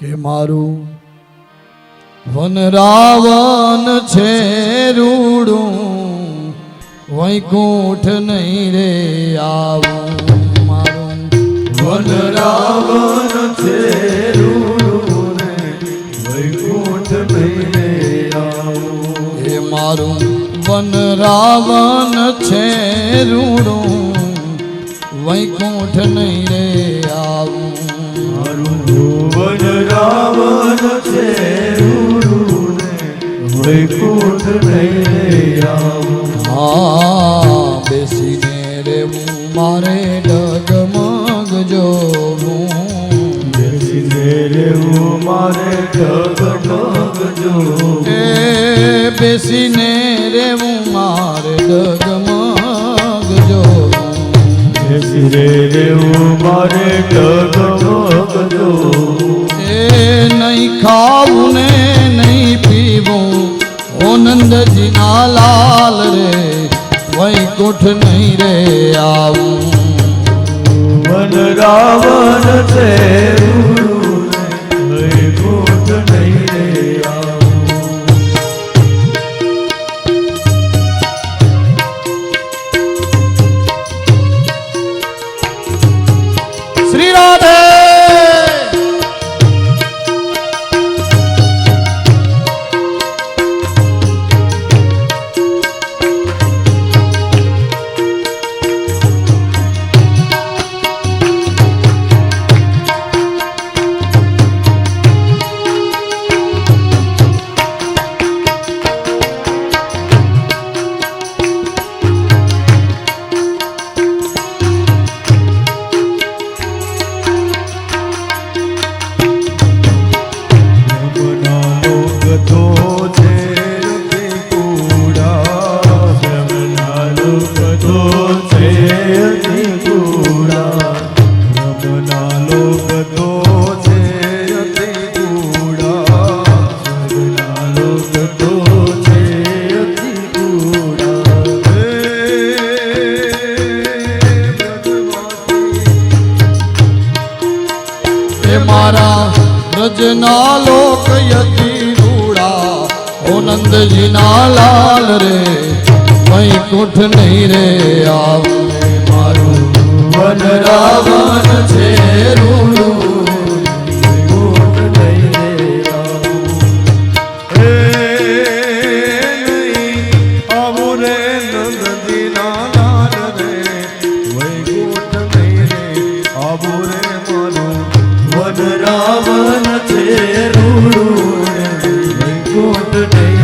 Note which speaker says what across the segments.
Speaker 1: કે મારું વનરાવન છે રૂડું વૈકુંઠ નહીં રે આવું. મારું
Speaker 2: વનરાવન છે રૂડું વૈકુંઠ આવું.
Speaker 1: એ મારું વન રાવણ છે રૂડું વૈકુંઠ નહીં રે
Speaker 2: મારું વન રાવણ છે રૂડું ને વૈકુંઠ લઈને આવું.
Speaker 1: હા બેસીને રેવું મારે ડગમગ જોવું
Speaker 2: બેસીને રેવું મારે ડગમગ જોવું
Speaker 1: એ બેસીને રેવું મારે ડગમગ જોવું
Speaker 2: બેસીને રેવું મારે ડગમગ
Speaker 1: વૈકુંઠ નહીં રે આવું.
Speaker 2: વન રાવણ છે
Speaker 1: મારા વ્રજના લોક યતિ રૂડા. ઓ નંદજીના લાલ રે, વૈકુંઠ નહીં રે આવ.
Speaker 2: મારું વન રાવણ છે રૂડું. આબુ રે નંદજીના લાલ રે વૈકુંઠ લઈને આવું રે મારું વન રાવણ છે રૂડું કોટ વૈકુંઠ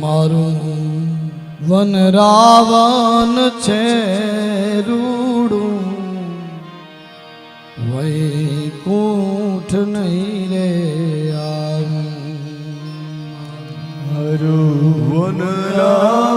Speaker 1: મારું વન રાવણ છે રૂડું. વૈકુંઠ નહીં રે મારું વન રાવણ